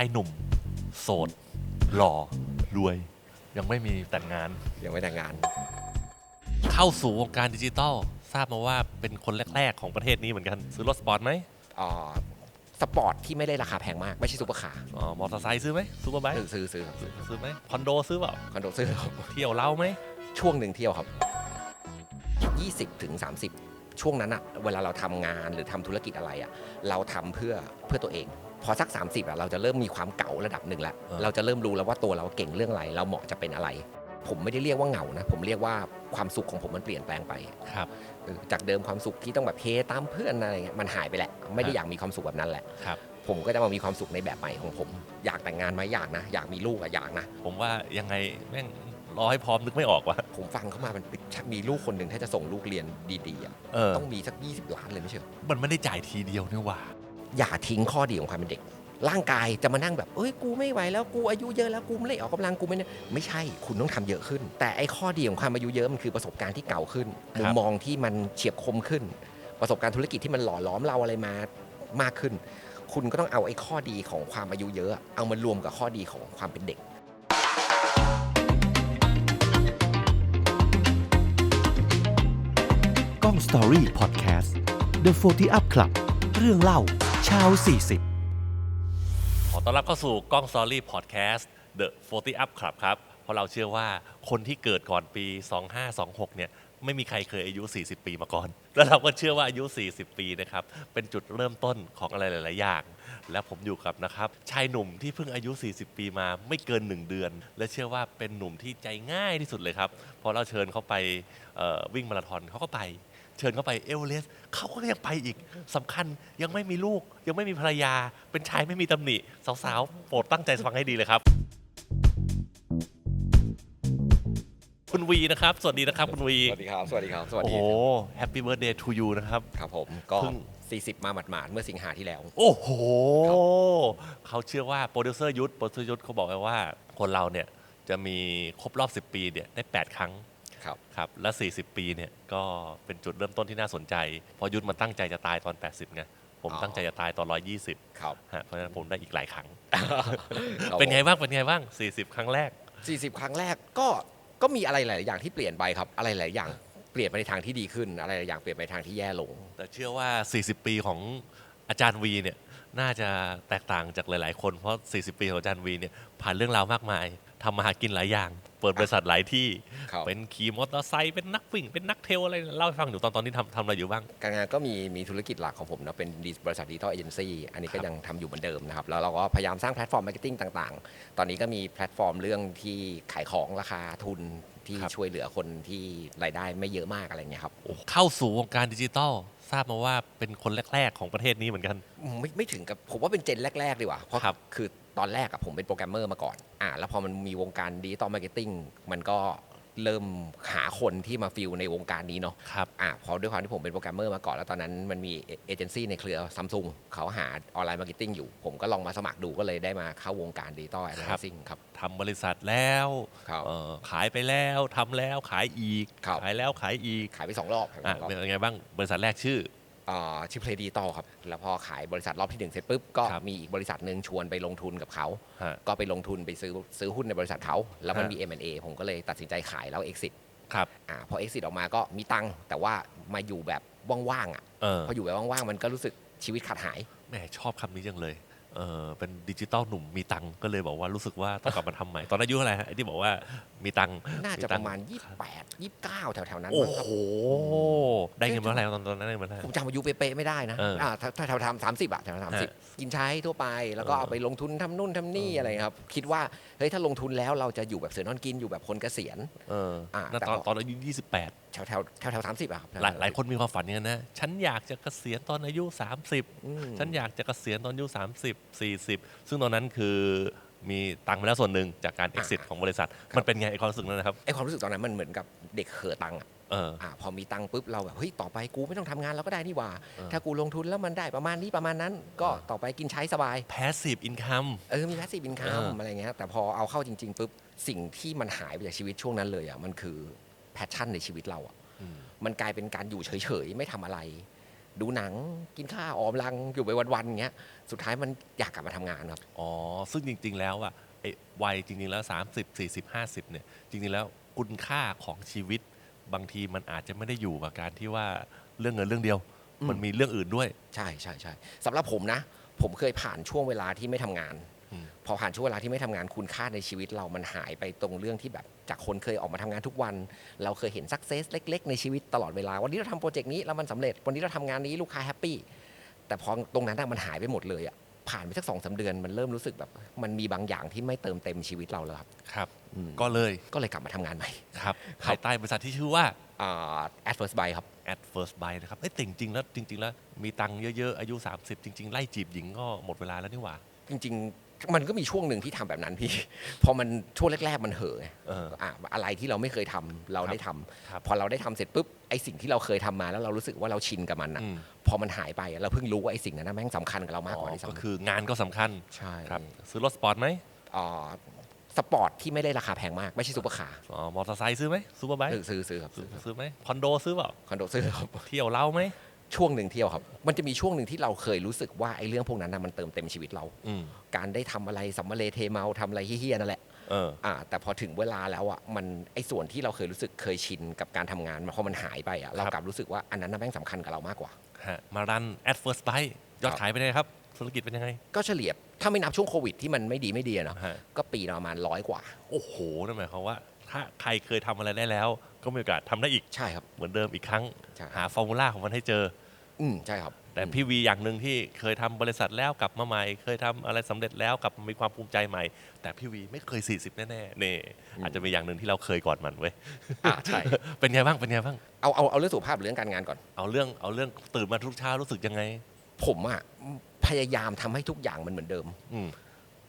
ายหนุ่ม โสด หล่อ รวย ยังไม่มีแต่งงาน ยังไม่แต่งงาน เข้าสู่วงการดิจิตอลทราบมาว่าเป็นคนแรก ๆ ของประเทศนี้เหมือนกัน ซื้อรถสปอร์ตไหมอ่าสปอร์ตที่ไม่ได้ราคาแพงมาก ไม่ใช่ซูเปอร์คาร์อ๋อมอเตอร์ไซค์ซื้อไหมซูเปอร์ไบค์ซื้อซื้อซื้อครับซื้อซื้อไหมคอนโดซื้อเปล่าคอนโดซื้อครับเที่ยวเล่าไหมช่วงหนึ่งเที่ยวครับ 20ถึง30 ช่วงนั้นอะเวลาเราทำงานหรือทำธุรกิจอะไรอะเราทำเพื่อเพื่อตัวเอง พอสัก 30อะเราจะเริ่มมีความเก่าระดับหนึ่งแล้ว เราจะเริ่มรู้แล้วว่าตัวเราเก่งเรื่องอะไร เราเหมาะจะเป็นอะไร ผมไม่ได้เรียกว่าเหงานะ ผมเรียกว่าความสุขของผมมันเปลี่ยนแปลงไปครับเออจากเดิมความสุขที่ต้องแบบเฮตามเพื่อนอะไรเงี้ยมันหายไปแหละ ไม่ได้ครับอยากมีความสุขแบบนั้นแหละครับผมก็จะมามีความสุขในแบบใหม่ของผม อยากแต่งงานไหมอยากนะ อยากมีลูกอะอยากนะ ผมว่ายังไงแม่งรอให้พร้อมนึกไม่ออกว่ะผมฟังเข้ามามันมีลูกคนหนึ่งถ้าจะส่งลูกเรียนดีๆอะเออต้องมีสัก 20 ล้านเลยไม่ใช่เหรอมันไม่ได้จ่ายทีเดียวเนี่ยว่ะ อย่าทิ้งข้อดีของความเป็นเด็ก ร่างกายจะมานั่งแบบ เอ้ย กูไม่ไหวแล้ว กูอายุเยอะแล้ว กูไม่ได้ออกกำลัง กูไม่เนี่ยไม่ใช่ คุณต้องทำเยอะขึ้น แต่ไอ้ข้อดีของความอายุเยอะมันคือประสบการณ์ที่เก่าขึ้น มุมมองที่มันเฉียบคมขึ้น ประสบการณ์ธุรกิจที่มันหล่อหลอมเราอะไรมามากขึ้น คุณก็ต้องเอาไอ้ข้อดีของความอายุเยอะ เอามารวมกับข้อดีของความเป็นเด็กกล้องสตอรี่พอดแคสต์ The 40 Up Club เรื่องเล่า ชาว 40 ขอต้อนรับเข้าสู่กล้อง Story Podcast The 40 Up Club ครับ เพราะเราเชื่อว่าคนที่เกิดก่อนปี 2526 เนี่ย ไม่มีใครเคยอายุ 40 ปีมาก่อน แล้วเราก็เชื่อว่าอายุ 40 ปีนะครับ เป็นจุดเริ่มต้นของอะไรหลาย ๆ อย่าง และผมอยู่กับนะครับ ชายหนุ่มที่เพิ่งอายุ 40 ปีมาไม่เกิน 1 เดือน และเชื่อว่าเป็นหนุ่มที่ใจง่ายที่สุดเลยครับ พอเราเชิญเขาไปวิ่งมาราธอนเขาก็ไป เชิญเขาไปเอเวอเรสต์เขาก็ยังไปอีกสำคัญยังไม่มีลูก ยังไม่มีภรรยา เป็นชายไม่มีตำหนิ สาวๆโปรดตั้งใจฟังให้ดีเลยครับ คุณวีนะครับ สวัสดีนะครับคุณวี สวัสดีครับ สวัสดีครับ สวัสโอ้ดีโหแฮปปี้เบิร์ดเดย์ทูยูนะครับ ครับผมก็เพิ่ง40 มาหมาดๆเมื่อสิงหาที่แล้ว โอ้โหครับเขาเชื่อว่าโปรดิวเซอร์ยุทธโปรดิวเซอร์ยุทธเขาบอกไว้ว่า คนเราเนี่ยจะมีครบรอบ 10 ปีเนี่ยได้ 8 ครั้ง ครับครับและ 40 ปีเนี่ยก็เป็นจุดเริ่มต้นที่น่าสนใจ เพราะยุทธมันตั้งใจจะตายตอน 80ไงผมอ๋อตั้งใจจะตายตอน 120ครับฮะเพราะฉะนั้นผมได้อีกหลายครั้ง ครับ เป็นไงผมบ้างเป็นไงบ้าง 40 ครั้งแรก 40 ครั้งแรกก็ก็มีอะไรหลาย ๆ อย่างที่เปลี่ยนไปครับ อะไรหลายอย่างเปลี่ยนไปในทางที่ดีขึ้น อะไรหลายอย่างเปลี่ยนไปในทางที่แย่ลง แต่เชื่อว่า 40 ปีของอาจารย์วีเนี่ยน่าจะแตกต่างจากหลาย ๆ คนเพราะ 40 ปีของอาจารย์วีเนี่ยผ่านเรื่องราวมากมายทำมาหากินหลายอย่าง เปิดบริษัทหลายที่ ครับ เป็นขี่มอเตอร์ไซค์เป็นนักวิ่ง เป็นนักเทรลอะไรเล่าให้ฟังหนูตอนตอนนี้ทำทำอะไรอยู่บ้าง การงานก็มีมีธุรกิจหลักของผมนะเป็นบริษัทดิจิทัลเอเจนซี่อันนี้ก็ครับยังทำอยู่เหมือนเดิมนะครับ แล้วเราก็พยายามสร้างแพลตฟอร์มมาร์เก็ตติ้งต่างๆ ตอนนี้ก็มีแพลตฟอร์มเรื่องที่ขายของราคาทุนที่ครับ ช่วยเหลือคนที่รายได้ไม่เยอะมากอะไรเงี้ยครับโอ้เข้าสู่วงการดิจิตอลทราบมาว่าเป็นคนแรก ๆ ของประเทศนี้เหมือนกัน ไม่ไม่ถึงกับผมว่าเป็นเจนแรก ๆ ดีกว่าเพราะครับ คือ ตอนแรกอะผมเป็นโปรแกรมเมอร์มาก่อนอ่าแล้วพอมันมีวงการดิจิตอลมาร์เก็ตติ้งมันก็เริ่มหาคนที่มาฟิลในวงการนี้เนาะครับอะพอด้วยความที่ผมเป็นโปรแกรมเมอร์มาก่อน แล้วตอนนั้นมันมีเอเจนซี่ในเครือซัมซุงเขาหาออนไลน์มาร์เก็ตติ้งอยู่ ผมก็ลองมาสมัครดูก็เลยได้มาเข้าวงการดิจิตอลแอดครับซิ่งครับทำบริษัทแล้วครับเอ่อขายไปแล้วทำแล้วขายอีกครับขายแล้วขายอีกขายไปสองรอบอะสองรอบเป็นไงบ้างบริษัทแรกชื่ออ่า ชื่อเพลย์ดิจิตอลครับ แล้วพอขายบริษัทรอบที่หนึ่งเสร็จปุ๊บก็ครับมีอีกบริษัทหนึ่งชวนไปลงทุนกับเขาฮะก็ไปลงทุนไปซื้อซื้อหุ้นในบริษัทเขา แล้วมันฮะมี M&A ผมก็เลยตัดสินใจขายแล้ว exit ครับอ่าพอ exit ออกมาก็มีตังค์แต่ว่ามาอยู่แบบว่างๆอะเออพออยู่แบบว่างๆมันก็รู้สึกชีวิตขาดหายแหมชอบคำนี้จังเลย เออเป็นดิจิตอลหนุ่มมีตังค์ก็เลยบอกว่ารู้สึกว่าต้องกลับมาทำใหม่ ตอนนั้นอายุเท่าไหร่ฮะไอ้ที่บอกว่ามีตังค์น่าจะตัปงค์ระมาณ 28 29 แถวๆนั้นโอ้มั้งครับ โหได้เงินมาเท่าไหร่ตอนตอนนั้นได้เงินมาเท่าไหร่ ผมจำอายุเป๊ะๆไม่ได้นะเอออ่าถ้าถ้าแถวทำสามสิบอะแถวทำสามสิบฮะกินใช้ทั่วไปแล้วก็เออเอาไปลงทุนทำนู่นทำนี่อะไรครับ คิดว่าเฮ้ยถ้าลงทุนแล้วเราจะอยู่แบบเสือนอนกินอยู่แบบคนเกษียณ เอออะนั่นแต่ตอนพอ ตอนอายุ28แถวแถวแถวแถวสามสิบอะครับหลายหลายคนมีความฝันอย่างนั้นนะ ฉันอยากจะเกษียณตอนอายุ 30อืมฉันอยากจะเกษียณตอนอายุ 30 40 ซึ่งตอนนั้นคือมีตังค์มาแล้วส่วนหนึ่งจากการ exit ของบริษัท มันเป็นไงไอ้ความรู้สึกนั้นนะครับไอความรู้สึกตอนนั้นมันเหมือนกับเด็กเห่อตังค์อะเอออ่าพอมีตังค์ปุ๊บเราแบบเฮ้ยต่อไปกูไม่ต้องทำงานแล้วก็ได้นี่หว่าเออถ้ากูลงทุนแล้วมันได้ประมาณนี้ประมาณนั้น ก็เออต่อไปกินใช้สบาย passive income เออมีแพสซีฟอินคัเอมอออะไรเงี้ยแต่พอเอาเข้าจริงๆปุ๊บสิ่งที่มันหายไปจากชีวิตช่วงนั้นเลยอะมันคือ แพชชั่นในชีวิตเราอะอืมมันกลายเป็นการอยู่เฉยๆ ไม่ทำอะไร ดูหนังกินข้าวออมรังอยู่ไปวันๆอย่างเงี้ยสุดท้ายมันอยากกลับมาทำงานครับอ๋อซึ่งจริง ๆ แล้วอะไอ้วัยจริง ๆ แล้ว 30 40 50เนี่ยจริง ๆ แล้วคุณค่าของชีวิตบางทีมันอาจจะไม่ได้อยู่กับการที่ว่าเรื่องเงินเรื่องเดียวอืมมันมีเรื่องอื่นด้วย ใช่ใช่ใช่สำหรับผมนะ ผมเคยผ่านช่วงเวลาที่ไม่ทำงานอืม พอผ่านช่วงเวลาที่ไม่ทำงานคุณค่าในชีวิตเรามันหายไปตรงเรื่องที่แบบจากคนเคยออกมาทำงานทุกวัน เราเคยเห็นสักเซสเล็ก ๆ ในชีวิตตลอดเวลา วันนี้เราทำโปรเจกต์นี้แล้วมันสำเร็จวันนี้เราทำงานนี้ลูกค้าแฮปปี้แต่พอตรงนั้นน่ะมันหายไปหมดเลยอะผ่านไปสักสองสาเดือนมันเริ่มรู้สึกแบบมันมีบางอย่างที่ไม่เติมเต็มชีวิตเราแล้วครับครับอืมก็เลยก็เลยกลับมาทำงานใหม่ครับครับภายใต้บริษัทที่ชื่อว่าอ่า at first buy ครับ at first buy นะครับเอ้ยแต่จริงๆแล้วจริง ๆ แล้วมีตังค์เยอะๆอายุ 30 จริง ๆ ไล่จีบหญิงก็หมดเวลาแล้วนี่หว่า จริง ๆ มันก็มีช่วงหนึ่งที่ทำแบบนั้นพี่พอมันช่วงแรก ๆ มันเห่อะไงเอออะอะไรที่เราไม่เคยทำเราได้ทำครับพอเราได้ทำเสร็จปุ๊บไอสิ่งที่เราเคยทำมาแล้วเรารู้สึกว่าเราชินกับมันอะอืมพอมันหายไปอะเราเพิ่งรู้ว่าไอสิ่งนั้นนะแม่งสำคัญกับเรามากกว่าอ๋อที่ก็สำคืองานก็สำคัญใช่ครับซื้อรถสปอร์ตไหมอ่าสปอร์ตที่ไม่ได้ราคาแพงมากไม่ใช่ซูเปอร์คาร์อ๋อมอเตอร์ไซค์ซื้อไหมซูเปอร์ไบค์ซื้อซื้อซื้อครับซื้ซื้ออซื้อไหมคอนโดซื้อเปล่าคอนโดซื้อครับเที่ยวเหล้าไหม ช่วงหนึ่งเที่ยวครับ มันจะมีช่วงหนึ่งที่เราเคยรู้สึกว่าไอ้เรื่องพวกนั้นนะมันเติมเต็มชีวิตเรา อืมการได้ทำอะไรสัมมาเลเทเมาทำอะไรเฮี้ยๆนั่นแหละ เออ อ่าแต่พอถึงเวลาแล้วอะมันไอ้ส่วนที่เราเคยรู้สึกเคยชินกับการทำงานมันพอมันหายไปอะเราครับกลับรู้สึกว่าอันนั้นน่ะแม่งสำคัญกับเรามากกว่า ฮะมารัน at first buy ยอดครับขายเป็นไงครับ ธุรกิจเป็นยังไง ก็เฉลี่ยถ้าไม่นับช่วงโควิดที่มันไม่ดีไม่ดีอะเนาะฮะ ก็ปีละประมาณร้อยกว่า โอ้โหนั่นหมายความว่า ถ้าใครเคยทำอะไรได้แล้ว ก็มีโอกาสทำได้อีกใช่ครับ เหมือนเดิมอีกครั้ง ใช่ หาฟอร์มูลาของมันให้เจอ อืมใช่ครับแต่พี่วีอย่างหนึ่งที่เคยทำบริษัทแล้วกลับมาใหม่ เคยทำอะไรสำเร็จแล้วกลับมามีความภูมิใจใหม่ แต่พี่วีไม่เคย 40 แน่ๆนี่อาจจะมีอย่างหนึ่งที่เราเคยก่อนมันเว้ย อ่าใช่ เป็นไงบ้างเป็นไงบ้าง เอาเอาเอาเรื่องสุขภาพหรือเรื่องการงานก่อน เอาเรื่องเอาเรื่องตื่นมาทุกเช้ารู้สึกยังไง ผมอะพยายามทำให้ทุกอย่างมันเหมือนเดิม อืม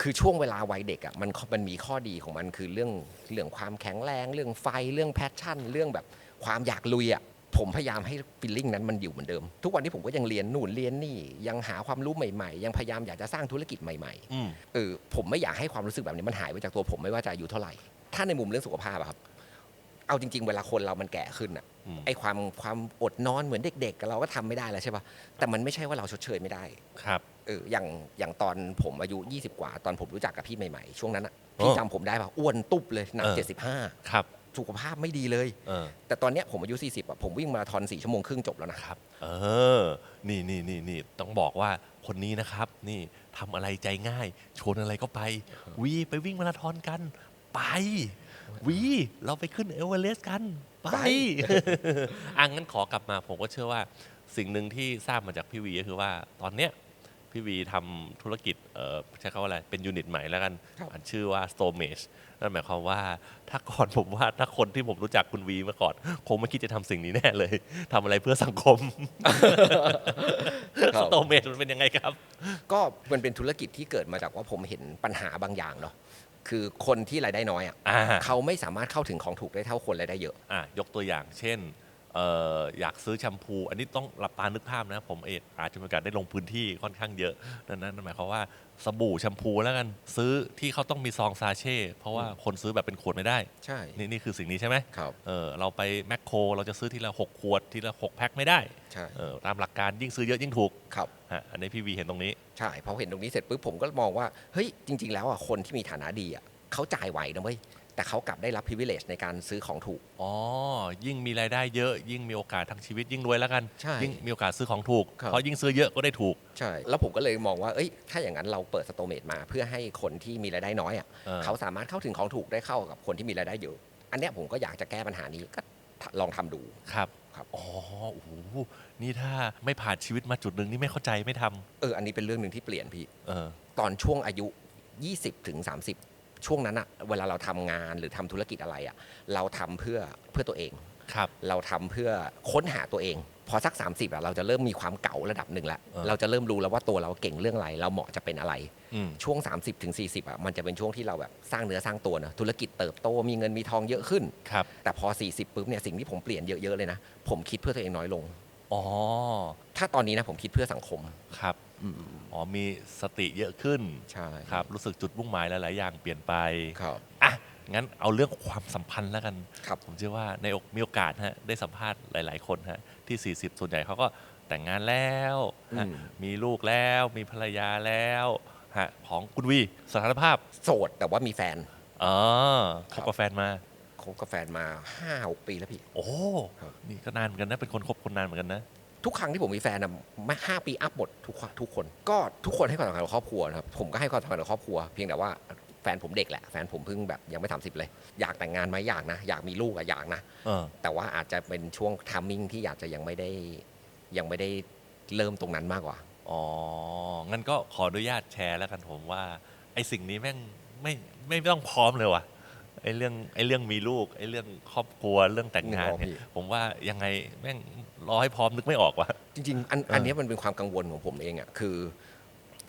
คือช่วงเวลาวัยเด็กอะมันมันมีข้อดีของมันคือเรื่องเรื่องความแข็งแรง เรื่องไฟเรื่องแพชชั่น เรื่องแบบความอยากลุยอะผมพยายามให้ฟีลลิ่งนั้นมันอยู่เหมือนเดิม ทุกวันนี้ผมก็ยังเรียนนู่นเรียนนี่ ยังหาความรู้ใหม่ๆ ยังพยายามอยากจะสร้างธุรกิจใหม่อืมๆเออผมไม่อยากให้ความรู้สึกแบบนี้มันหายไปจากตัวผมไม่ว่าจะอายุเท่าไหร่ ถ้าในมุมเรื่องสุขภาพอะครับ เอาจริง ๆ เวลาคนเรามันแก่ขึ้นอะอืม ไอ้ความความอดนอนเหมือนเด็กๆเราก็ทำไม่ได้แล้วใช่ปะแต่มันไม่ใช่ว่าเราชดเชยไม่ได้ครับ เอออย่างอย่างตอนผมอายุ 20 กว่า ตอนผมรู้จักกับพี่ใหม่ๆ ช่วงนั้นอะพี่อ๋อจำผมได้ป่ะอ้วนตุ๊บเลยหนักเออ เจ็ดสิบห้าครับสุขภาพไม่ดีเลย เออแต่ตอนเนี้ยผมอายุ 40อะผมวิ่งมาราธอน4ชั่วโมงครึ่งจบแล้วนะ ครับ เออ นี่นี่นี่นี่ต้องบอกว่าคนนี้นะครับ นี่ทำอะไรใจง่ายชวนอะไรก็ไป วีไปวิ่งมาราธอนกัน ไป วีเราไปขึ้นเอเวอเรสต์กันไปไปอะงั้นขอกลับมาผมก็เชื่อว่าสิ่งหนึ่งที่ทราบมาจากพี่วีก็คือว่าตอนเนี้ยพี่วีทำธุรกิจเอ่อใช้คำว่าอะไร เป็นยูนิตใหม่แล้วกันครับอันชื่อว่า s t o r m a g e นั่นหมายความว่าถ้าก่อนผมว่าถ้าคนที่ผมรู้จักคุณวีมาก่อน คงไม่คิดจะทำสิ่งนี้แน่เลยทำอะไรเพื่อสังคมครัสบโตเมดมันเป็นยังไงครับ ก็มันเป็นธุรกิจที่เกิดมาจากว่าผมเห็นปัญหาบางอย่างเนาะ คือคนที่รายได้น้อยอะอ่าเขาไม่สามารถเข้าถึงของถูกได้เท่าคนรายได้เยอะ อะยกตัวอย่างเช่นเอ่ออยากซื้อแชมพู อันนี้ต้องหลับตานึกภาพนะ ผมเองอาจจะมีโอกาสได้ลงพื้นที่ค่อนข้างเยอะดังนั้นนั่นหมายความว่า สบู่แชมพูแล้วกันซื้อที่เขาต้องมีซองซาเช่เพราะว่าคนซื้อแบบเป็นขวดไม่ได้ ใช่ นี่นี่คือสิ่งนี้ใช่ไหมครับ เออเราไปแมคโครเราจะซื้อทีละหกขวดทีละหกแพ็คไม่ได้ใช่ เออตามหลักการยิ่งซื้อเยอะยิ่งถูกครับ ฮะอันนี้พี่วีเห็นตรงนี้ ใช่พอเห็นตรงนี้เสร็จปุ๊บผมก็มองว่า เฮ้ย จริง ๆ แล้วอะคนที่มีฐานะดีอะเขาจ่ายไหวนะเว้ย แต่เขากลับได้รับ privilege ในการซื้อของถูก อ๋อ ยิ่งมีรายได้เยอะ ยิ่งมีโอกาสทางชีวิตยิ่งรวยแล้วกัน ใช่ยิ่งมีโอกาสซื้อของถูก ครับ เพราะยิ่งซื้อเยอะก็ได้ถูก ใช่ แล้วผมก็เลยมองว่าเอ้ยถ้าอย่างนั้นเราเปิดสโตเมตมา เพื่อให้คนที่มีรายได้น้อยอะเออ เขาสามารถเข้าถึงของถูกได้เข้ากับคนที่มีรายได้เยอะ อันเนี้ยผมก็อยากจะแก้ปัญหานี้ก็ลองทำดู ครับ ครับ อ๋อ โอ้โห นี่ถ้าไม่ผ่านชีวิตมาจุดหนึ่งนี่ไม่เข้าใจไม่ทำเอออันนี้เป็นเรื่องหนึ่งที่เปลี่ยนพี่ เออ ตอนช่วงอายุ 20ถึง30 ช่วงนั้นอะเวลาเราทำงานหรือทำธุรกิจอะไรอะเราทำเพื่อเพื่อตัวเองครับ เราทำเพื่อค้นหาตัวเองพอสัก 30อะเราจะเริ่มมีความเก่าระดับหนึ่งแล้วเออเราจะเริ่มรู้แล้วว่าตัวเราเก่งเรื่องอะไร เราเหมาะจะเป็นอะไรอืมช่วง 30ถึง40อะมันจะเป็นช่วงที่เราแบบสร้างเนื้อสร้างตัวนะธุรกิจเติบโตมีเงินมีทองเยอะขึ้นครับแต่พอ 40ปุ๊บเนี่ยสิ่งที่ผมเปลี่ยนเยอะๆเลยนะผมคิดเพื่อตัวเองน้อยลงอ๋อถ้าตอนนี้นะผมคิดเพื่อสังคมครับ อ๋อมีสติเยอะขึ้นใช่ ครับ รู้สึกจุดมุ่งหมายหลาย ๆ อย่างเปลี่ยนไปครับ อะงั้นเอาเรื่องความสัมพันธ์แล้วกัน ครับ ผมเชื่อว่าในโอกมีโอกาสฮะได้สัมภาษณ์หลาย ๆ คนฮะที่ 40 ส่วนใหญ่เขาก็แต่งงานแล้วฮะอืม มีลูกแล้วมีภรรยาแล้วฮะของคุณวีสถานภาพโสดแต่ว่ามีแฟน อ๋อคครับบกับแฟนมา คบกับแฟนมาห้าหกปีแล้วพี่ โอ้ ครับ นี่ก็นานเหมือนกันนะ เป็นคนคบคนนานเหมือนกันนะ ทุกครั้งที่ผมมีแฟนอะมาห้าปีอัพหมดทุกคนทุกคน ก็ทุกคนให้ความสำคัญกับครอบครัวนะครับผมก็ให้ความสำคัญกับครอบครัว เพียงแต่ว่าแฟนผมเด็กแหละแฟนผมเพิ่งแบบยังไม่สามสิบเลย อยากแต่งงานไหมอยากนะ อยากมีลูกอะอยากนะเออ แต่ว่าอาจจะเป็นช่วงทามมิ่งที่อาจจะยังไม่ได้ยังไม่ได้เริ่มตรงนั้นมากกว่า อ๋อ งั้นก็ขออนุญาตแชร์แล้วกันผมว่า ไอ้สิ่งนี้แม่งไม่ไม่ต้องพร้อมเลยว่ะ ไอ้เรื่องไอ้เรื่องมีลูกไอ้เรื่องครอบครัวเรื่องแต่งงานนึกออกเนี่พี่ยผมว่ายังไงแม่งรอให้พร้อมนึกไม่ออกว่ะจริงๆอันเอออัอันเนี้ยมันเป็นความกังวลของผมเองอะคือ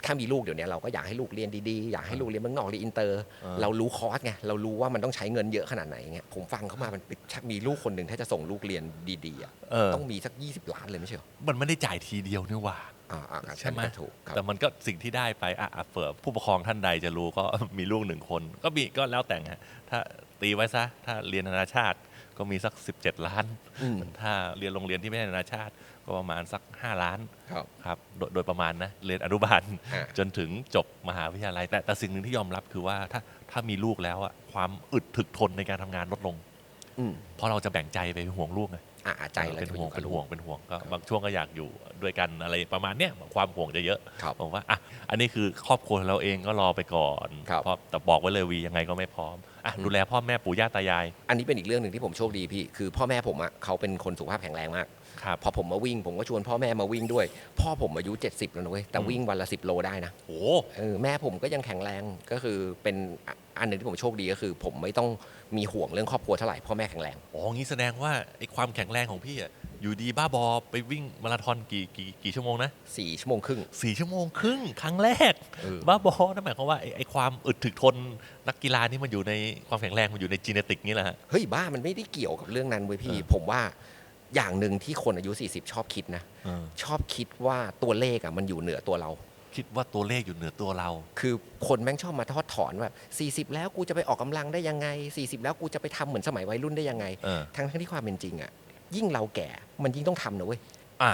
ถ้ามีลูกเดี๋ยวนี้เราก็อยากให้ลูกเรียนดีๆ อยากให้ลูกเรียนเมืองนอกเรียนอินเตอร์เออเรารู้คอร์สไงเรารู้ว่ามันต้องใช้เงินเยอะขนาดไหนเงี้ยผมฟังเขามามันถ้ามีลูกคนหนึ่งถ้าจะส่งลูกเรียนดีๆอะเออต้องมีสัก 20 ล้านเลยไม่ใช่เหรอมันไม่ได้จ่ายทีเดียวนี่หว่า อ่าอ่าอ่าใช่ไหมก็ถูกครับ แต่มันก็สิ่งที่ได้ไปอะอะเผื่อผู้ปกครองท่านใดจะรู้ก็ มีลูกหนึ่งคน ก็มีก็แล้วแต่งฮะถ้าตีไว้ซะ ถ้าเรียนนานาชาติก็มีสัก 17 ล้าน อืมถ้าเรียนโรงเรียนที่ไม่ใช่นานาชาติ ก็ประมาณสัก 5 ล้านครับครับโดยโดยประมาณนะเรียนอนุบาลอ่าจนถึงจบมหาวิทยาลัย แต่แต่สิ่งหนึ่งที่ยอมรับคือว่าถ้าถ้ามีลูกแล้วอะความอึดถึกทนในการทำงานลดลง อืม เพราะเราจะแบ่งใจไปห่วงลูกไง อ่าใจเราเป็นจะไปห่อวงยู่กับเป็นลูห่วกงเป็นห่วงก็ครับบางช่วงก็อยากอยู่ด้วยกันอะไรประมาณเนี้ยความห่วงจะเยอะครับผมว่าอะอันนี้คือครอบครัวเราเองก็รอไปก่อนครับเพราะแต่บอกไว้เลยวียังไงก็ไม่พร้อมอะอืมดูแลพ่อแม่ปู่ย่าตายาย อันนี้เป็นอีกเรื่องหนึ่งที่ผมโชคดีพี่ คือพ่อแม่ผมอะเขาเป็นคนสุขภาพแข็งแรงมาก ครับ พอผมมาวิ่งผมก็ชวนพ่อแม่มาวิ่งด้วย พ่อผมอายุ 70 แล้วนะเว้ยแต่อืมวิ่งวันละ 10 โลได้นะโอ้เออแม่ผมก็ยังแข็งแรงก็คือเป็นอะอันหนึ่งที่ผมโชคดีก็คือ ผมไม่ต้องมีห่วงเรื่องครอบครัวเท่าไหร่พ่อแม่แข็งแรงโหงี้แสดงว่าไอ้ความแข็งแรงของพี่อะอยู่ดีบ้าบอไปวิ่งมาราธอนกี่กี่กี่ชั่วโมงนะ4 ชั่วโมงครึ่ง สี่ชั่วโมงครึ่งครั้งแรก เออ บ้าบอนั่นหมายความว่าไอ้ไอ้ความอึดถึกทนนักกีฬานี่มันอยู่ในความแข็งแรงมันอยู่ในจีเนติกนี่แหละฮะ เฮ้ยบ้ามันไม่ได้เกี่ยวกับเรื่องนั้นเว้ยพี่ เออ ผมว่า อย่างหนึ่งที่คนอายุ 40 ชอบคิดนะเออชอบคิดว่าตัวเลขอะมันอยู่เหนือตัวเรา คิดว่าตัวเลขอยู่เหนือตัวเรา คือคนแม่งชอบมาทอดถอนว่า40 แล้วกูจะไปออกกำลังได้ยังไง 40 แล้วกูจะไปทำเหมือนสมัยวัยรุ่นได้ยังไง เออ ทั้งทั้งที่ความเป็นจริงอะยิ่งเราแก่มันยิ่งต้องทำนะเว้ยอะ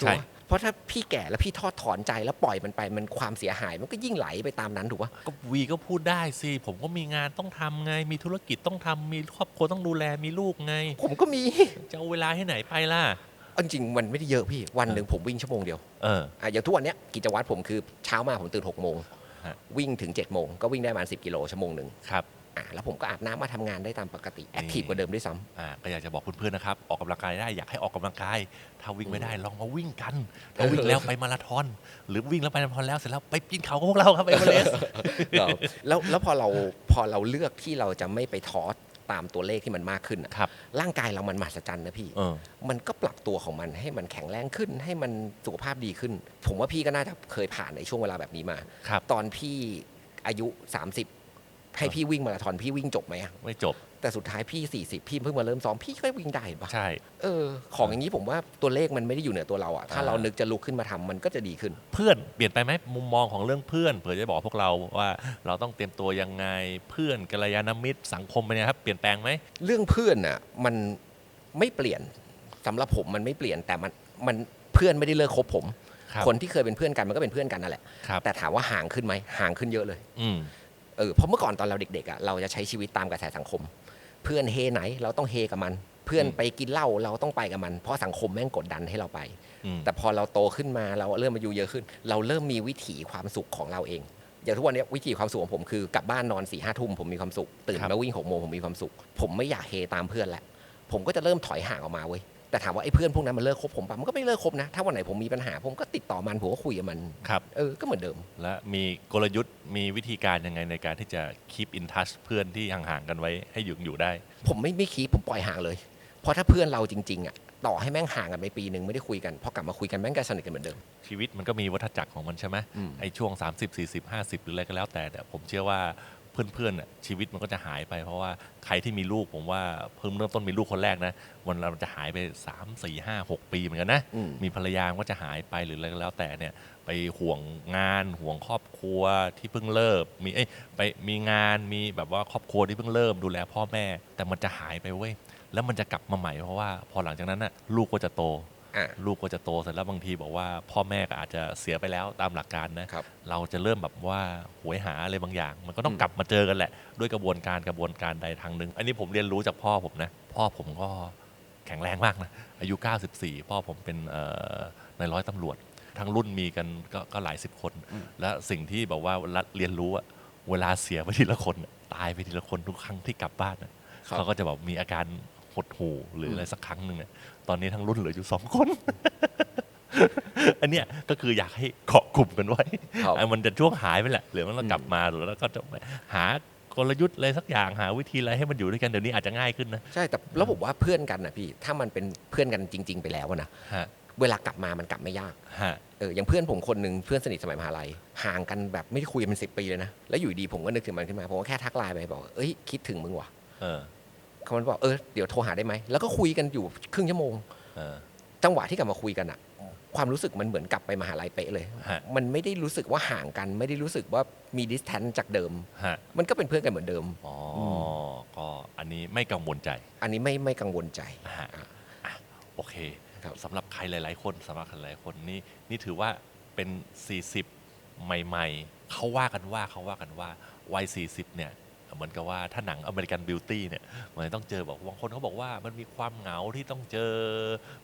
ถูกใช่ปะ เพราะถ้าพี่แก่แล้วพี่ทอดถอนใจแล้วปล่อยมันไปมันความเสียหาย มันก็ยิ่งไหลไปตามนั้นถูกปะก็วีก็พูดได้สิผมก็มีงานต้องทำไง มีธุรกิจต้องทำมีครอบครัวต้องดูแลมีลูกไง ผมก็มีจะเอาเวลาให้ไหนไปล่ะเอาจริงๆมันไม่ได้เยอะพี่วันหนึ่งผมวิ่งชั่วโมงเดียวเอออะอย่างทุกวันเนี้ยกิจวัตรผมคือเช้ามาผมตื่น6กโมงฮะวิ่งถึง7จ็ดโมงก็วิ่งได้ประมาณสิกิโลชั่วโมงหนึ่งครับ อะแล้วผมก็อาบน้ำมาทำงานได้ตามปกติแอคทีฟกว่าเดิมด้วยซ้ำ อ่าก็อยากจะบอกเพื่อนๆนะครับ ออกกำลังกายได้อยากให้ออกกำลังกาย ถ้าวิ่งไม่ได้ลองมาวิ่งกันถ้าวิ่งแล้วไปมาราธอน หรือวิ่งแล้วไปมาราธอนแล้วเสร็จแล้วไปปีนเขากับพวกเราครับเอเวอเรสต์แล้วแล้วแล้วพอเราพอเราเลือกที่เราจะไม่ไปทอสตามตัวเลขที่มันมากขึ้นอะครับ ร่างกายเรามันมหัศจรรย์นะพี่ เออ มันก็ปรับตัวของมันให้มันแข็งแรงขึ้น ให้มันสุขภาพดีขึ้น ผมว่าพี่ก็น่าจะเคยผ่านในช่วงเวลาแบบนี้มา ครับ ตอนพี่อายุ 30 ให้พี่วิ่งมาราธอนพี่วิ่งจบไหมอะไม่จบ แต่สุดท้ายพี่ 40 พี่เพิ่งมาเริ่มซ้อมพี่ก็วิ่งได้เห็นปะใช่ เออ ของอย่างนี้ผมว่าตัวเลขมันไม่ได้อยู่เหนือตัวเราอะถ้าอ่าเรานึกจะลุกขึ้นมาทำมันก็จะดีขึ้น เพื่อนเปลี่ยนไปไหมมุมมองของเรื่องเพื่อน เผื่อจะบอกพวกเราว่าเราต้องเตรียมตัวยังไงเพื่อนกัลยาณมิตรสังคมเป็นไงครับเปลี่ยนแปลงไหมเรื่องเพื่อนน่ะมันไม่เปลี่ยนสำหรับผมมันไม่เปลี่ยนแต่มันมันเพื่อนไม่ได้เลิกคบผมครับคนที่เคยเป็นเพื่อนกันมันก็เป็นเพื่อนกันนั่นแหละครับแต่ถามว่าห่างขึ้นไหมห่างขึ้นเยอะเลยอืม เออเพราะเมื่อก่อนตอนเราเด็กๆอะเราจะใช้ชีวิตตามกระแสสังคม เพื่อนเฮไหนเราต้องเฮกับมัน เพื่อนอืมไปกินเหล้าเราต้องไปกับมัน เพราะสังคมแม่งกดดันให้เราไปอืมแต่พอเราโตขึ้นมาเราเริ่มอายุเยอะขึ้น เราเริ่มมีวิถีความสุขของเราเองอย่างทุกวันนี้วิถีความสุขของผมคือกลับบ้านนอนสี่ห้าทุ่มผมมีความสุขตื่นครับมาวิ่งหกโมงผมมีความสุข ผมไม่อยากเฮตามเพื่อนแล้วผมก็จะเริ่มถอยห่างออกมาเว้ย แต่ถามว่าไอ้เพื่อนพวกนั้นมันเลิกคบผมปะมันก็ไม่เลิกคบนะ ถ้าวันไหนผมมีปัญหา ผมก็ติดต่อมันผมก็คุยกับมันครับ เออก็เหมือนเดิม และมีกลยุทธ์มีวิธีการยังไงในการที่จะ keep in touch เพื่อนที่ห่างๆกันไว้ให้อยู่อยู่ได้ ผมไม่ไม่คีบผมปล่อยห่างเลย เพราะถ้าเพื่อนเราจริงๆอะต่อให้แม่งห่างกันไปปีหนึ่งไม่ได้คุยกันพอกลับมาคุยกันแม่งก็สนิทกันเหมือนเดิม ชีวิตมันก็มีวัฏจักรของมันใช่ไหมอืม ไอ้ช่วง 30 40 50 หรืออะไรก็แล้วแต่เนี่ยผมเชื่อว่า เพื่อนๆน่ะชีวิตมันก็จะหายไป เพราะว่าใครที่มีลูกผมว่าเพิ่งเริ่มต้นมีลูกคนแรกนะวันเราจะหายไป 3 4 5 6 ปีเหมือนกันนะอืม มีภรรยาก็จะหายไปหรืออะไรก็แล้วแต่เนี่ยไปห่วงงานห่วงครอบครัวที่เพิ่งเริ่มมีเอ้ยไปมีงานมีแบบว่าครอบครัวที่เพิ่งเริ่มดูแลพ่อแม่ แต่มันจะหายไปเว้ยแล้วมันจะกลับมาใหม่เพราะว่าพอหลังจากนั้นน่ะลูกก็จะโต อะลูกก็จะโตเสร็จแล้วบางทีบอกว่าพ่อแม่ก็อาจจะเสียไปแล้วตามหลักการนะครับ เราจะเริ่มแบบว่าหวยหาอะไรบางอย่าง มันก็ต้องอืมกลับมาเจอกันแหละ ด้วยกระบวนการกระบวนการใดทางหนึ่งอันนี้ผมเรียนรู้จากพ่อผมนะ พ่อผมก็แข็งแรงมากนะ อายุ 94 พ่อผมเป็นเอ่อนายร้อยตำรวจ ทั้งรุ่นมีกันก็ก็หลายสิบคน และสิ่งที่แบบว่าเรียนรู้อะเวลาเสียไปทีละคนอะตายไปทีละคนทุกครั้งที่กลับบ้านอะครับเขาก็จะแบบมีอาการหดหู่หรืออะไรสักครั้งหนึ่งอะ ตอนนี้ทั้งรุ่นเหลืออยู่สองคน อันเนี้ยก็คืออยากให้เกาะกลุ่มกันไว้ครับ ไอ้มันจะช่วงหายไปแหละหรือมันเรากลับมาหรือแล้วก็จะหากลยุทธ์อะไรสักอย่างหาวิธีอะไรให้มันอยู่ด้วยกันเดี๋ยวนี้อาจจะง่ายขึ้นนะใช่แต่แล้วผมว่าเพื่อนกันนะพี่ ถ้ามันเป็นเพื่อนกันจริง ๆ ไปแล้วอะนะฮะเวลากลับมามันกลับไม่ยากฮะเอออย่างเพื่อนผมคนหนึ่งเพื่อนสนิทสมัยมหาลัยห่างกันแบบไม่ได้คุยกันเป็นสิปีเลยนะแล้วอยู่ดีผมก็นึกถึงมันขึ้นมาผมก็แค่ทักไลน์ไปบอกว่าเอ้ยคิดถึงมึงว่ะ เออ เขามันบอกเออเดี๋ยวโทรหาได้ไหมแล้วก็คุยกันอยู่ครึ่งชั่วโมงเออจังหวะที่กลับมาคุยกันอะความรู้สึกมันเหมือนกลับไปมหาลัยเป๊ะเลยฮะมันไม่ได้รู้สึกว่าห่างกัน ไม่ได้รู้สึกว่ามีดิสแทนจากเดิมฮะมันก็เป็นเพื่อนกันเหมือนเดิม อ๋ออมก็อันนี้ไม่กังวลใจ อันนี้ไม่ไม่กังวลใจฮะอะอะโอเคครับสำหรับใครหลาย ๆ คนสำหรับใครหลายๆคนนี่นี่ถือว่าเป็น 40 ใหม่ ๆ เขาว่ากันว่าเขาว่ากันว่าวัย40 เนี่ย เหมือนกับว่าถ้าหนังอเมริกันบิวตี้เนี่ยมันต้องเจอบอกบางคนเขาบอกว่ามันมีความเหงาที่ต้องเจอ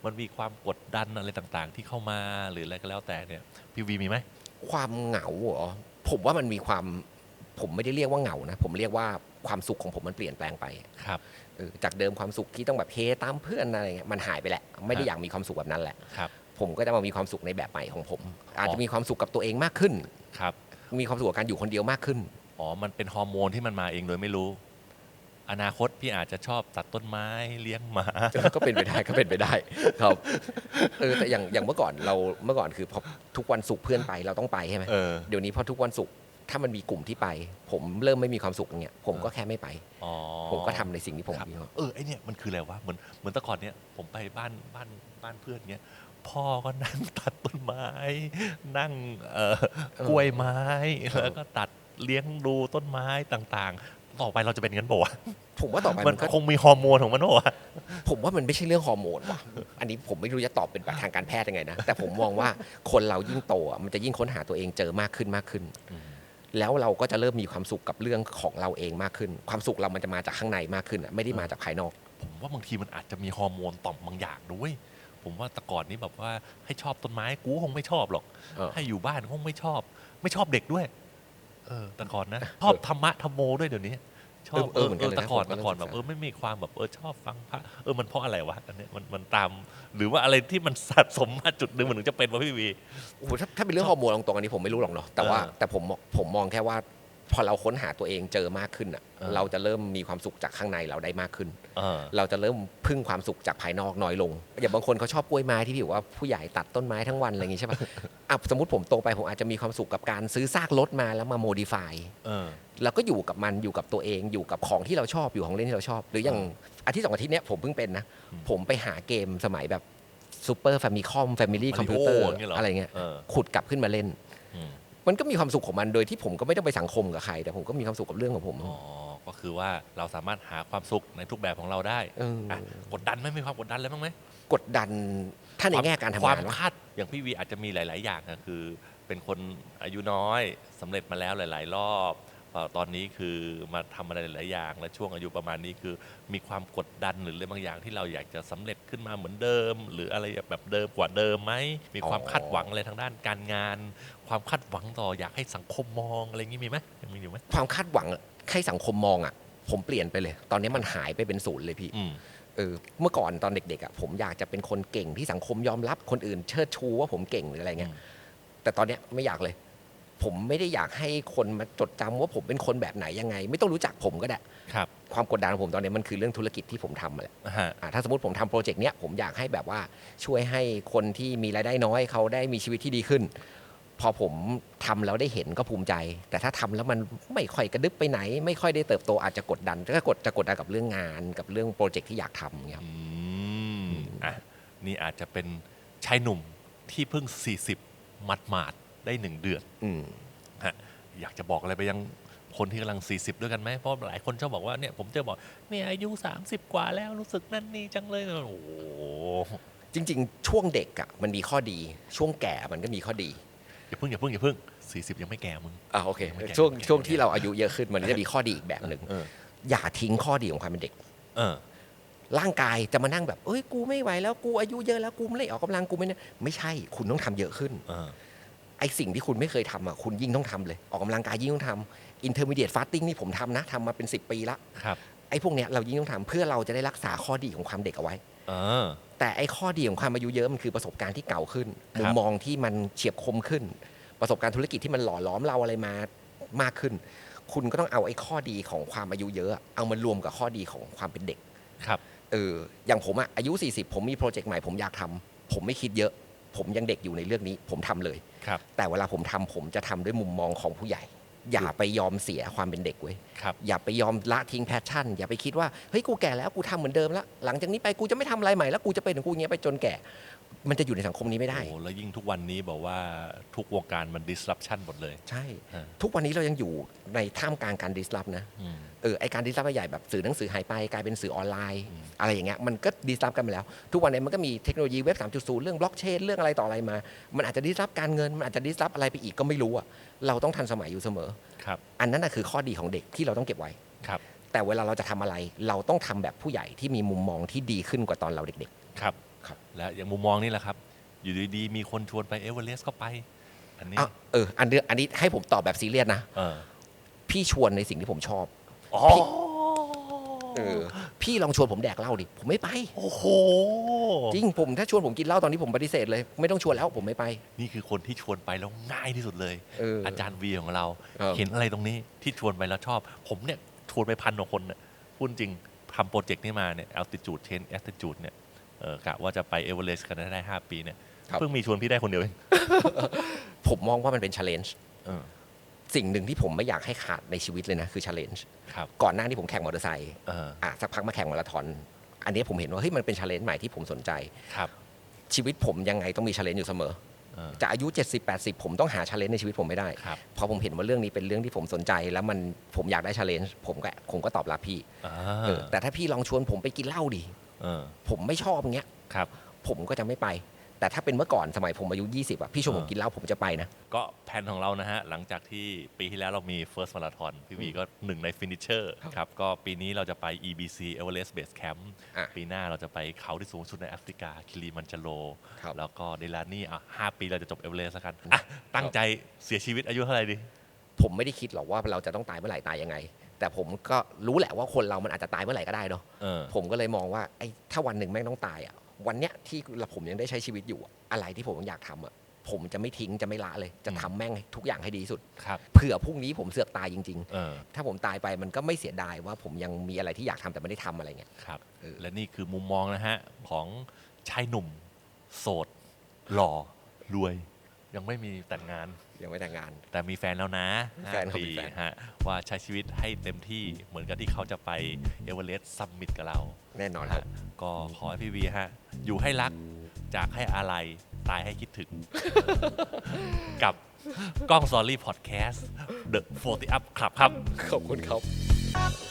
มันมีความกดดันอะไรต่างๆ ที่เข้ามาหรืออะไรก็แล้วแต่เนี่ยพี่วีมีไหมความเหงาเหรอผมว่ามันมีความผมไม่ได้เรียกว่าเหงานะ ผมเรียกว่าความสุขของผมมันเปลี่ยนแปลงไปครับเออจากเดิมความสุขที่ต้องแบบเฮตามเพื่อนอะไรเงี้ยมันหายไปแหละ ไม่ได้ฮะอยากมีความสุขแบบนั้นแหละครับผมก็จะมามีความสุขในแบบใหม่ของผม อาจจะมีความสุขกับตัวเองมากขึ้นครับมีความสุขกับการอยู่คนเดียวมากขึ้น อ๋อ มันเป็นฮอร์โมนที่มันมาเองโดยไม่รู้ อนาคตพี่อาจจะชอบตัดต้นไม้เลี้ยงหมา ก็เป็นไปได้ก็เป็นไปได้ครับเออแต่อย่างอย่างเมื่อก่อนเราเมื่อก่อนคือพอทุกวันศุกร์เพื่อนไปเราต้องไปใช่ไหมเออ เดี๋ยวนี้พอทุกวันศุกร์ถ้ามันมีกลุ่มที่ไป ผมเริ่มไม่มีความสุขอย่างเงี้ยผมก็แค่ไม่ไป อ๋อผมก็ทำในสิ่งที่ผมครับมีความ เออไอเนี่ยมันคืออะไรวะเหมือนเหมือนแต่ก่อนเนี่ยผมไปบ้านบ้านบ้านเพื่อนเงี้ยพ่อก็นั่ง ตัดต้นไม้ นั่งเอ่อกล้วยไม้ แล้วก็ตัด เลี้ยงดูต้นไม้ต่างๆ ต่อไปเราจะเป็นงั้นปะวะผมว่าต่อไปมัมันนก็คงมีฮอร์โมนของมันปะวะผมว่ามันไม่ใช่เรื่องฮอร์โมนว่ะอันนี้ผมไม่รู้จะตอบเป็นแบบทางการแพทย์ยังไงนะ แต่ผมมองว่าคนเรายิ่งโตอะมันจะยิ่งค้นหาตัวเองเจอมากขึ้นมากขึ้น แล้วเราก็จะเริ่มมีความสุขกับเรื่องของเราเองมากขึ้น ความสุขเรามันจะมาจากข้างในมากขึ้นอะไม่ได้มาจากภายนอก ผมว่าบางทีมันอาจจะมีฮอร์โมนต่อมบางอย่างด้วยผมว่าแต่ก่อนนี้แบบว่าให้ชอบต้นไม้กูคงไม่ชอบหรอกเออให้อยู่บ้านคงไม่ชอบ ไม่ชอบเด็กด้วยเออแต่ก่อนนะชอบธรรมะธรรมโมด้วยเดี๋ยวนี้ ชอบเออเออเหมือนกันเลยนะแต่ก่อนผมก็แต่ก่อนเริ่แบมบศึกษาเออไม่มีความแบบเออชอบฟังพระเออมันเพราะอะไรวะอันเนี้ยมันมันตาม หรือว่าอะไรที่มันสะสมมาจุดหนึ่งมันถึงจะเป็นวะพี่วีโอ้โหถ้าถ้าเป็นเรื่องฮอร์โมนตรงๆอันนี้ผมไม่รู้หรอกเนาะแต่ว่าเออแต่ผมผมมองแค่ว่า พอเราค้นหาตัวเองเจอมากขึ้นอะเออเราจะเริ่มมีความสุขจากข้างในเราได้มากขึ้นเออเราจะเริ่มพึ่งความสุขจากภายนอกน้อยลง อย่างบางคนเขาชอบกล้วยไม้ที่พี่บอกว่าผู้ใหญ่ตัดต้นไม้ทั้งวันอะไรอย่างงี้ใช่ปะอะสมมติผมโตไปผมอาจจะมีความสุขกับการซื้อซากรถมาแล้วมาโมดิฟายเออแล้วก็อยู่กับมันอยู่กับตัวเองอยู่กับของที่เราชอบอยู่ของเล่นที่เราชอบ หรืออย่างอาทิตย์สองอาทิตย์เนี้ยผมเพิ่งเป็นนะอืมผมไปหาเกมสมัยแบบซูเปอร์แฟมิคอมแฟมิลี่ Mario คอมพิวเตอร์อย่างเงี้ยเหรอออะไรเงี้ยเออขุดกลับขึ้นมาเล่นอื มมันก็มีความสุขของมันโดยที่ผมก็ไม่ต้องไปสังคมกับใคร แต่ผมก็มีความสุขกับเรื่องของผม อ๋อ ก็คือว่าเราสามารถหาความสุขในทุกแบบของเราได้เอออะกดดันไหมมีความกดดันอะไรบ้างไหมกดดันถ้าในแง่การทำความงานวะคาดอย่างพี่วีอาจจะมีหลาย ๆ อย่างอะคือ เป็นคนอายุน้อยสำเร็จมาแล้วหลาย ๆ รอบเอ่อ ตอนนี้คือมาทำอะไรหลายๆอย่าง และช่วงอายุประมาณนี้คือมีความกดดันหรืออะไรบางอย่างที่เราอยากจะสำเร็จขึ้นมาเหมือนเดิม หรืออะไรแบบเดิมกว่าเดิมไหมมีความอ๋อคาดหวังอะไรทางด้านการงาน ความคาดหวังต่ออยากให้สังคมมองอะไรอย่างนี้มีไหมยังมีอยู่ไหมความคาดหวังให้สังคมมองอะ ผมเปลี่ยนไปเลย ตอนนี้มันหายไปเป็นศูนย์เลยพี่อืมเออเมื่อก่อนตอนเด็กๆอะผมอยากจะเป็นคนเก่งที่สังคมยอมรับคนอื่น เชิดชูว่าผมเก่งหรืออะไรเงี้ยอืมแต่ตอนเนี้ยไม่อยากเลย ผมไม่ได้อยากให้คนมาจดจำว่าผมเป็นคนแบบไหนยังไง ไม่ต้องรู้จักผมก็ได้ ครับความกดดันของผมตอนนี้มันคือเรื่องธุรกิจที่ผมทำมาแหละฮะอ่าถ้าสมมติผมทำโปรเจกต์เนี้ยผมอยากให้แบบว่าช่วยให้คนที่มีรายได้น้อยเขาได้มีชีวิตที่ดีขึ้น พอผมทำแล้วได้เห็นก็ภูมิใจ แต่ถ้าทำแล้วมันไม่ค่อยกระดึบไปไหน ไม่ค่อยได้เติบโตอาจจะกดดันก็กดจะกดดันกับเรื่องงานกับเรื่องโปรเจกต์ที่อยากทำเงี้ยครับ อืมอะนี่อาจจะเป็นชายหนุ่มที่เพิ่ง 40 หมัดหมาดๆ ได้หนึ่งเดือนอืมฮะอยากจะบอกอะไรไปยังคนที่กำลัง 40 ด้วยกันไหมเพราะหลายคนชอบบอกว่าเนี่ยผมเจอบอกเนี่ยอายุ 30 กว่าแล้วรู้สึกนั่นนี่จังเลยโอ้โหจริง ๆ ช่วงเด็กอะมันมีข้อดี ช่วงแก่มันก็มีข้อดี อย่าเพิ่งอย่าเพิ่งอย่าเพิ่งสี่สิบยังไม่แก่มึงอ่าโอเคไม่แก่ช่วงไม่แก่ช่วงที่เราอายุเยอะขึ้นมันจะมีข้อดีอีกแบบหนึ่งเอออย่าทิ้งข้อดีของความเป็นเด็ก เออ ร่างกายจะมานั่งแบบเอ้ยกูไม่ไหวแล้วกูอายุเยอะแล้วกูไม่ได้ออกกำลังกูไม่เนี่ยไม่ใช่คุณต้องทำเยอะขึ้น เออ ไอสิ่งที่คุณไม่เคยทำอะคุณยิ่งต้องทำเลย ออกกำลังกายยิ่งต้องทำ intermediate fasting นี่ผมทำนะทำมาเป็น 10 ปีละครับไอ้พวกเนี้ยเรายิ่งต้องทำเพื่อเราจะได้รักษาข้อดีของความเด็กเอาไว้ เออ แต่ไอ้ข้อดีของความอายุเยอะมันคือประสบการณ์ที่เก่าขึ้นครับ มุมมองที่มันเฉียบคมขึ้น ประสบการณ์ธุรกิจที่มันหล่อหลอมเราอะไรมามากขึ้น คุณก็ต้องเอาไอ้ข้อดีของความอายุเยอะเอามารวมกับข้อดีของความเป็นเด็ก ครับ เอออย่างผมอะอายุ 40 ผมมีโปรเจกต์ใหม่ผมอยากทำผมไม่คิดเยอะ ผมยังเด็กอยู่ในเรื่องนี้ ผมทำเลย ครับ แต่เวลาผมทำผมจะทำด้วยมุมมองของผู้ใหญ่ อย่าไปยอมเสียความเป็นเด็กเว้ยครับอย่าไปยอมละทิ้งแพชชั่น อย่าไปคิดว่าเฮ้ยกูแก่แล้วกูทำเหมือนเดิมแล้ว หลังจากนี้ไปกูจะไม่ทำอะไรใหม่แล้วกูจะเป็นของกูอย่างเงี้ยไปจนแก่ มันจะอยู่ในสังคมนี้ไม่ได้ โอ้แล้วยิ่งทุกวันนี้บอกว่าทุกวงการมัน disruption หมดเลย ใช่ ฮะ ทุกวันนี้เรายังอยู่ในท่ามกลางการดิสลอฟนะ อืม เออไอการดิสลอฟใหญ่แบบสื่อหนังสือหายไปกลายเป็นสื่อออนไลน์ อืม อะไรอย่างเงี้ยมันก็ดิสลอฟกันไปแล้ว ทุกวันนี้มันก็มีเทคโนโลยีเว็บ 3.0 เรื่องบล็อกเชนเรื่องอะไรต่ออะไรมา มันอาจจะดิสลอฟการเงิน มันอาจจะดิสลอฟอะไรไปอีกก็ไม่รู้อะเราต้องทันสมัยอยู่เสมอ ครับ อันนั้นน่ะคือข้อดีของเด็กที่เราต้องเก็บไว้ ครับ แต่เวลาเราจะทำอะไร เราต้องทำแบบผู้ใหญ่ที่มีมุมมองที่ดีขึ้นกว่าตอนเราเด็ก ครับ ครับ และอย่างมุมมองนี่แหละครับ อยู่ดีๆมีคนชวนไปเอเวอเรสต์ก็ไป อันๆนี้อะเอออันเนี้ยอันนี้ให้ผมตอบแบบซีเรียสนะ เออพี่ชวนในสิ่งที่ผมชอบ อ๋อเออ พี่ลองชวนผมแดกเหล้าดิ ผมไม่ไป โอ้โหจริงผมถ้าชวนผมกินเหล้าตอนนี้ผมปฏิเสธเลย ไม่ต้องชวนแล้วผมไม่ไป นี่คือคนที่ชวนไปแล้วง่ายที่สุดเลย เอออ อาจารย์วีของเรา เออ เห็นอะไรตรงนี้ที่ชวนไปแล้วชอบ ผมเนี่ยชวนไปพันกว่าคนเนี่ยพูดจริงทำโปรเจกต์นี้มาเนี่ย altitude change attitude เนี่ย เออกะว่าจะไปเอเวอเรสต์กันได้ 5 ปีเนี่ยครับ เพิ่งมีชวนพี่ได้คนเดียวเอง ผมมองว่ามันเป็น challenge เออ สิ่งหนึ่งที่ผมไม่อยากให้ขาดในชีวิตเลยนะ คือ challenge ครับ ก่อนหน้าที่ผมแข่งมอเตอร์ไซค์เอออะสักพักมาแข่งมาราธอน อันนี้ผมเห็นว่าเฮ้ยมันเป็น challenge ใหม่ที่ผมสนใจ ครับชีวิตผมยังไงต้องมี challenge อยู่เสมอ เออจะอายุ 70 80 ผมต้องหา challenge ในชีวิตผมไม่ได้ ครับพอผมเห็นว่าเรื่องนี้เป็นเรื่องที่ผมสนใจ แล้วมันผมอยากได้ challenge ผมก็ผมก็ตอบรับพี่อ่าเออแต่ถ้าพี่ลองชวนผมไปกินเหล้าดิ เออ ผมไม่ชอบอย่างเงี้ยครับ ผมก็จะไม่ไป แต่ถ้าเป็นเมื่อก่อนสมัยผมอายุ 20อะพี่ชวนผมอ่ากินเหล้าผมจะไปนะ ก็แผนของเรานะฮะ หลังจากที่ปีที่แล้วเรามี First Marathon พี่วีก็หนึ่งใน Finisher ครับ ก็ปีนี้เราจะไป EBC Everest Base Camp อะปีหน้าเราจะไปเขาที่สูงสุดในแอฟริกาคิริมันจาโรครับ แล้วก็เดลานี่อะห้าปีเราจะจบเอเวอเรสต์แล้วกันอะตั้งใจเสียชีวิตอายุเท่าไหร่ดี ผมไม่ได้คิดหรอกว่าเราจะต้องตายเมื่อไหร่ตายยังไง แต่ผมก็รู้แหละว่าคนเรามันอาจจะตายเมื่อไหร่ก็ได้เนาะเออ ผมก็เลยมองว่าไอ้ถ้าวันหนึ่งแม่งต้องตายอะวันเนี้ยที่ผมยังได้ใช้ชีวิตอยู่อะอะไรที่ผมอยากทำอะผมจะไม่ทิ้งจะไม่ละเลย จะทำแม่งให้ทุกอย่างให้ดีที่สุดครับ เผื่อพรุ่งนี้ผมเสือกตายจริงเออๆถ้าผมตายไปมันก็ไม่เสียดายว่าผมยังมีอะไรที่อยากทำแต่ไม่ได้ทำอะไรเงี้ย ครับ เออ และนี่คือมุมมองนะฮะ ของชายหนุ่ม โสด หล่อ รวย ยังไม่มีแต่งงาน ยังไม่แต่งงาน แต่มีแฟนแล้วนะมีแฟนครับห้าปีมีแฟนฮะว่าใช้ชีวิตให้เต็มที่เหมือนกับที่เขาจะไปเอเวอเรสต์ซัมมิตกับเรา แน่นอนคฮะรับก็ขอให้พี่วีฮะ อยู่ให้รักจากให้อะไรตายให้คิดถึง กับกล้องซอรี่พอดแคสต์ The 40 Up Club ครับ ขอบคุณครับ